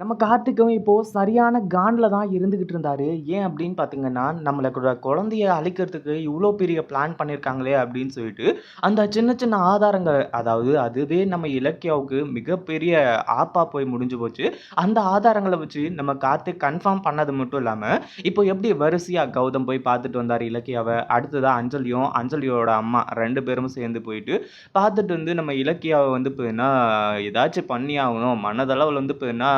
நம்ம கார்த்திக்கும் இப்போது சரியான காண்டில் தான் இருந்துக்கிட்டு இருந்தார் ஏன் அப்படின்னு பார்த்தீங்கன்னா, நம்மளோட குழந்தைய அழிக்கிறதுக்கு இவ்வளோ பெரிய பிளான் பண்ணியிருக்காங்களே அப்படின்னு சொல்லிட்டு, அந்த சின்ன சின்ன ஆதாரங்கள் அதாவது அதுவே நம்ம இலக்கியாவுக்கு மிகப்பெரிய ஆப்பாக போய் முடிஞ்சு போச்சு. அந்த ஆதாரங்களை வச்சு நம்ம கார்த்திக் கன்ஃபார்ம் பண்ணது மட்டும் இல்லாமல் இப்போ எப்படி வரிசையாக கௌதம் போய் பார்த்துட்டு வந்தார் இலக்கியாவை அடுத்ததாக அஞ்சலியும், அஞ்சலியோட அம்மா ரெண்டு பேரும் சேர்ந்து போயிட்டு பார்த்துட்டு வந்து நம்ம இலக்கியாவை வந்து போயின்னா ஏதாச்சும் பண்ணி ஆகணும். மனதளவில் வந்து போயின்னா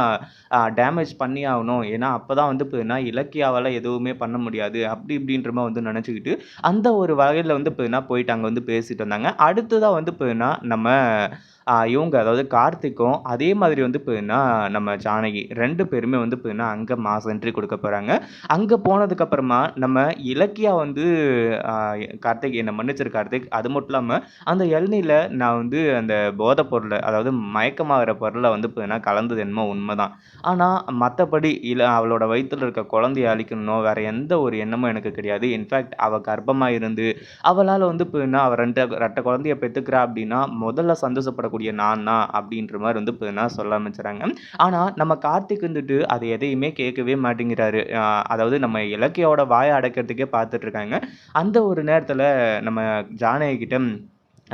டேமேஜ் பண்ணி ஆகணும். ஏன்னா, அப்பதான் வந்து பார்த்தீங்கன்னா, இலக்கியாவால் எதுவுமே பண்ண முடியாது. அப்படி இப்படின்ற மாதிரி வந்து நினச்சிக்கிட்டு அந்த ஒரு வகையில் வந்து பார்த்தீங்கன்னா, போயிட்டு அங்கே வந்து பேசிட்டு வந்தாங்க. அடுத்ததாக வந்து பார்த்தீங்கன்னா, நம்ம இவங்க அதாவது கார்த்திக்கும், அதே மாதிரி வந்து போயின்னா நம்ம ஜானகி ரெண்டு பேருமே வந்து போயின்னா அங்கே மாஸ் என்ட்ரி கொடுக்க போகிறாங்க அங்கே போனதுக்கப்புறமா நம்ம இலக்கியா வந்து கார்த்திக் என்னை மன்னிச்சிரு கார்த்திக். அது மட்டும் இல்லாமல் அந்த இளநியில் நான் வந்து அந்த போதை பொருளை அதாவது மயக்கமாகிற பொருளை வந்து போயின்னா கலந்தது என்னமோ உண்மை தான் ஆனால் மற்றபடி இல்லை அவளோட வயிற்றில் இருக்க குழந்தைய அழிக்கணும், வேறு எந்த ஒரு எண்ணமும் எனக்கு கிடையாது. இன்ஃபேக்ட் அவள் கர்ப்பமாக இருந்து, அவளால் வந்து போயின்னா அவள் ரெண்டு ரெட்டை குழந்தைய பெற்றுக்கிறா அப்படின்னா, முதல்ல சந்தோஷப்படக்கூடிய நான் தான் அப்படின்ற மாதிரி வந்து பார்த்தீங்கன்னா, சொல்ல ஆரம்பிச்சுறாங்க. ஆனா, நம்ம கார்த்திக் வந்துட்டு அது எதையுமே கேட்கவே மாட்டேங்கிறாரு. அதாவது நம்ம இலக்கியோட வாயை அடைக்கிறதுக்கே பார்த்துட்டு இருக்காங்க. அந்த ஒரு நேரத்துல நம்ம ஜானகிட்ட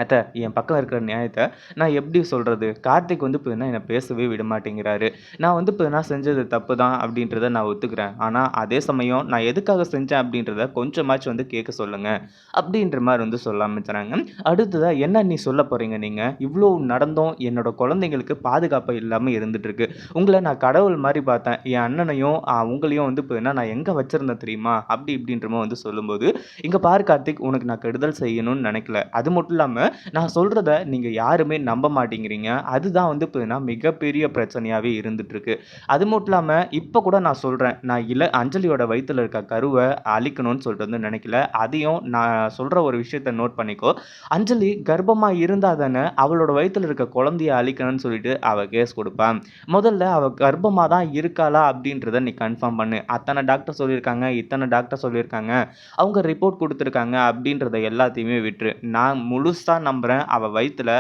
அத்த என் பக்கம் இருக்கிற நியாயத்தை நான் எப்படி சொல்கிறது கார்த்திக் வந்து இப்போ என்ன பேசவே விட மாட்டேங்கிறாரு. நான் வந்து இப்போ நான் செஞ்சது தப்பு தான் அப்படின்றத நான் ஒத்துக்கிறேன். ஆனால் அதே சமயம் நான் எதுக்காக செஞ்சேன் அப்படின்றத கொஞ்சமாச்சும் வந்து கேட்க சொல்லுங்கள் அப்படின்ற மாதிரி வந்து சொல்ல ஆரம்பிச்சுறாங்க. அடுத்ததாக என்ன நீ சொல்ல போகிறீங்க நீங்கள் இவ்வளோ நடந்தும் என்னோட குழந்தைங்களுக்கு பாதுகாப்பு இல்லாமல் இருந்துகிட்ருக்கு உங்களை நான் கடவுள் மாதிரி பார்த்தேன். என் அண்ணனையும், உங்களையும் வந்து என்ன நான் எங்கே வச்சிருந்தேன் தெரியுமா? அப்படி இப்படின்றமோ வந்து சொல்லும்போது, இங்கே பாரு கார்த்திக் உனக்கு நான் கெடுதல் செய்யணும்னு நினைக்கல அது மட்டும் இல்லாமல் நான் சொல்கிறத நீங்கள் யாருமே நம்ப மாட்டேங்கிறீங்க. அதுதான் வந்து பார்த்தீங்கன்னா, மிகப்பெரிய பிரச்சனையாகவே இருந்துகிட்ருக்கு அது மட்டும் இல்லாமல் இப்போ கூட நான் சொல்கிறேன் நான் இல்லை அஞ்சலியோட வயிற்றில் இருக்க கருவை அழிக்கணும்னு சொல்லிட்டு வந்து நினைக்கல அதையும் நான் சொல்கிற ஒரு விஷயத்த நோட் பண்ணிக்கோ. அஞ்சலி கர்ப்பமாக இருந்தால் தானே அவளோட வயிற்றில் இருக்க குழந்தைய அழிக்கணும்னு சொல்லிட்டு அவள் கேஸ் கொடுப்பான் முதல்ல அவள் கர்ப்பமாக தான் இருக்காளா அப்படின்றத நீ கன்ஃபார்ம் பண்ணு. அத்தனை டாக்டர் சொல்லியிருக்காங்க, இத்தனை டாக்டர் சொல்லியிருக்காங்க. அவங்க ரிப்போர்ட் கொடுத்துருக்காங்க அப்படின்றத எல்லாத்தையுமே விட்டுரு. நான் முழுசாக நம்புறேன். நம்புகிறேன் அவள் வயிற்றில்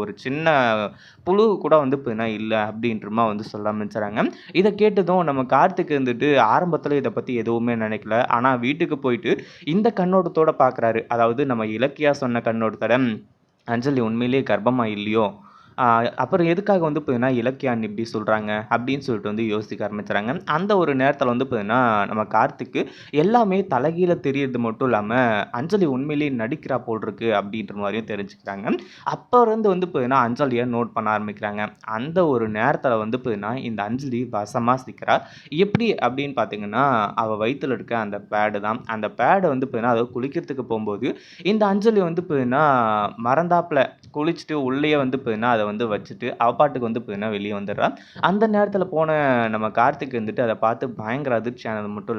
ஒரு சின்ன புழு கூட வந்து பார்த்தீங்கன்னா, இல்லை அப்படின்றமா வந்து சொல்ல ஆரம்பிச்சுறாங்க. இதை கேட்டதும் நம்ம கார்த்திக் இருந்துட்டு ஆரம்பத்தில் இதை பற்றி எதுவுமே நினைக்கல ஆனால் வீட்டுக்கு போயிட்டு இந்த கண்ணோட்டத்தோட பார்க்குறாரு. அதாவது நம்ம இலக்கியா சொன்ன கண்ணோட்டத்தோட, அஞ்சலி உண்மையிலேயே கர்ப்பமாக இல்லையோ? அப்புறம் எதுக்காக வந்து பார்த்தீங்கன்னா, இலக்கியான் இப்படி சொல்கிறாங்க அப்படின்னு சொல்லிட்டு வந்து யோசிக்க ஆரம்பிச்சுறாங்க. அந்த ஒரு நேரத்தில் வந்து பார்த்தீங்கன்னா, நம்ம கார்த்திக்கு எல்லாமே தலைகீழ தெரியறது மட்டும் இல்லாமல் அஞ்சலி உண்மையிலேயே நடிக்கிறா போல் இருக்கு அப்படின்ற மாதிரியும் தெரிஞ்சுக்கிறாங்க. அப்போ இருந்து வந்து பார்த்தீங்கன்னா, அஞ்சலியை நோட் பண்ண ஆரம்பிக்கிறாங்க. அந்த ஒரு நேரத்தில் வந்து பார்த்தீங்கன்னா, இந்த அஞ்சலி வசமாக சிக்கிறா. எப்படி அப்படின்னு பார்த்தீங்கன்னா, அவள் வயிற்றில் இருக்க அந்த பேடு தான். அந்த பேடை வந்து பார்த்தீங்கன்னா, அதை குளிக்கிறதுக்கு போகும்போது இந்த அஞ்சலி வந்து பார்த்தீங்கன்னா, மறந்தாப்பில் குளிச்சுட்டு உள்ளேயே வந்து பார்த்தீங்கன்னா, அதை வந்து வச்சுட்டு அவ பாட்டுக்கு வந்து பார்த்தீங்கன்னா, வெளியே வந்துடுறான் அந்த நேரத்தில் போன நம்ம கார்த்திக் வந்துட்டு அதை பார்த்து பயங்கர அதிர்ச்சி ஆனது மட்டும்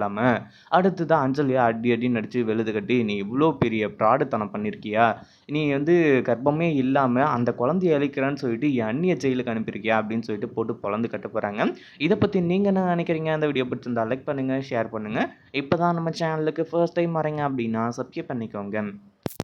அடுத்து தான் அஞ்சலியா அடி அடின்னு நடித்து வெளுது கட்டி, "நீ இவ்வளோ பெரிய ப்ராடுத்தனம் பண்ணியிருக்கியா? நீ வந்து கர்ப்பமே இல்லாமல் அந்த குழந்தைய அழிக்கிறேன்னு சொல்லிட்டு என் அந்நிய ஜெயிலுக்கு அனுப்பியிருக்கியா?" அப்படின்னு சொல்லிட்டு போட்டு பொளந்து கட்ட போகிறாங்க இதை பற்றி நீங்கள் என்ன நினைக்கிறீங்க அந்த வீடியோ பிடிச்சிருந்தா லைக் பண்ணுங்கள் ஷேர் பண்ணுங்க. இப்பதான் நம்ம சேனலுக்கு ஃபர்ஸ்ட் டைம் வரீங்க அப்படின்னா சப்ஸ்கிரைப் பண்ணிக்கோங்க.